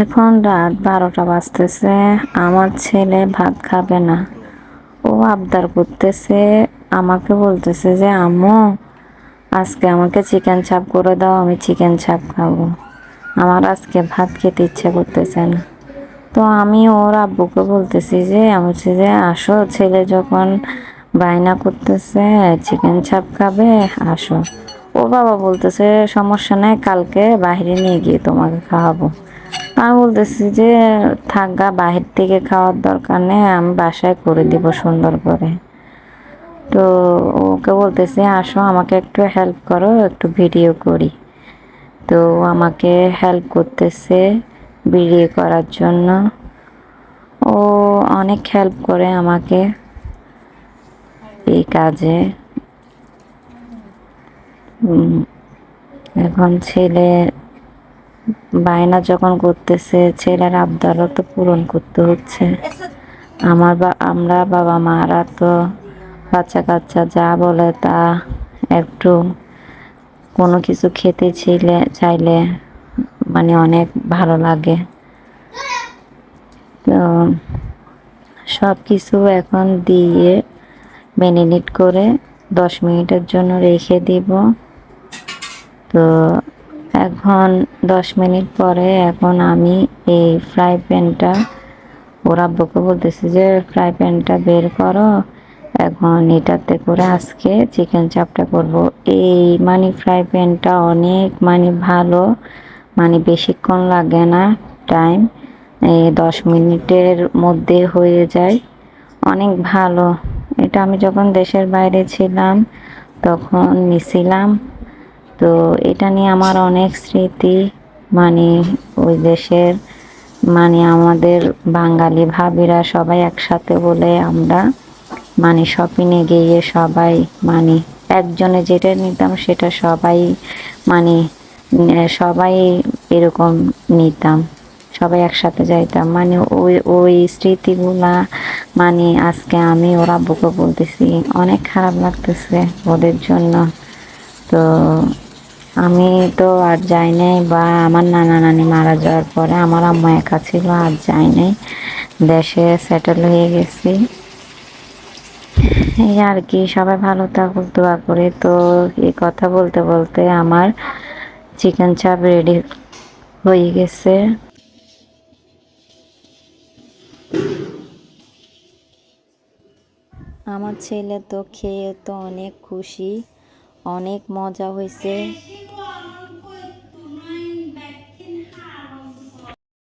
এখন রাত বারোটা বাজতেছে, আমার ছেলে ভাত খাবে না। ও আবদার করতেছে, আমাকে বলতেছে যে, আম্মু, আজকে আমাকে চিকেন চাপ করে দাও, আমি চিকেন চাপ খাব। আমার আজকে ভাত খেতে ইচ্ছে করতেছে না। তো আমি ওর আব্বুকে বলতেছি যে, আমি বলছি যে, আসো, ছেলে যখন বায়না করতেছে, চিকেন চাপ খাবে, আসো। ও বাবা বলতেছে, সমস্যা নাই, কালকে বাইরে নিয়ে গিয়ে তোমাকে খাওয়াবো। আমি বলতেছি যে, থাকা বাহির থেকে খাওয়ার দরকার নেই, আমি বাসায় করে দিব সুন্দর করে। তো ওকে বলতেছি, আসো, আমাকে একটু হেল্প করো, একটু ভিডিও করি। তো আমাকে হেল্প করতেছে ভিডিও করার জন্য। ও অনেক হেল্প করে আমাকে এই কাজে। এখন ছেলে বায়না যখন করতেছে, ছেলের আবদারও তো পূরণ করতে হচ্ছে। আমার বা আমরা বাবা মারা তো বাচ্চা কাচ্চা যা বলে তা একটু কোনো কিছু খেতে ছিলে চাইলে মানে অনেক ভালো লাগে। তো সব কিছু এখন দিয়ে ম্যারিনেট করে দশ মিনিটের জন্য রেখে দিব। তো এখন দশ মিনিট পরে এখন আমি এই ফ্রাই প্যানটা, ওর আব্বুকে বলতেছি যে, ফ্রাই প্যানটা বের করো। এখন এটাতে করে আজকে চিকেন চাপটা করব। এই মানে ফ্রাই প্যানটা অনেক মানে ভালো মানে বেশিক্ষণ লাগে না, টাইম। এই দশ মিনিটের মধ্যে হয়ে যায়। অনেক ভালো। এটা আমি যখন দেশের বাইরে ছিলাম, তখন নিছিলাম। তো এটা নিয়ে আমার অনেক স্মৃতি মানে ওই দেশের মানে আমাদের বাঙালি ভাবিরা সবাই একসাথে বলে আমরা মানে শপিংয়ে গিয়ে সবাই মানে একজনে যেটা নিতাম সেটা সবাই মানে সবাই এরকম নিতাম, সবাই একসাথে যাইতাম। মানে ওই ওই স্মৃতিগুলা মানে আজকে আমি ওরা বুকে বলতেছি, অনেক খারাপ লাগতেছে ওদের জন্য। তো আমি তো আর যাই নাই বা আমার নানা নানি মারা যাওয়ার পরে আমার আম্মা একা ছিল, আর যাই নাই। দেশে সেটেল হয়ে গেছি। এই আর কি, সবাই ভালো থাকুক, দোয়া করে। তো এই কথা বলতে বলতে আমার চিকেন চাপ রেডি হয়ে গেছে। আমার ছেলে তো খেয়ে তো অনেক খুশি, অনেক মজা হয়েছে।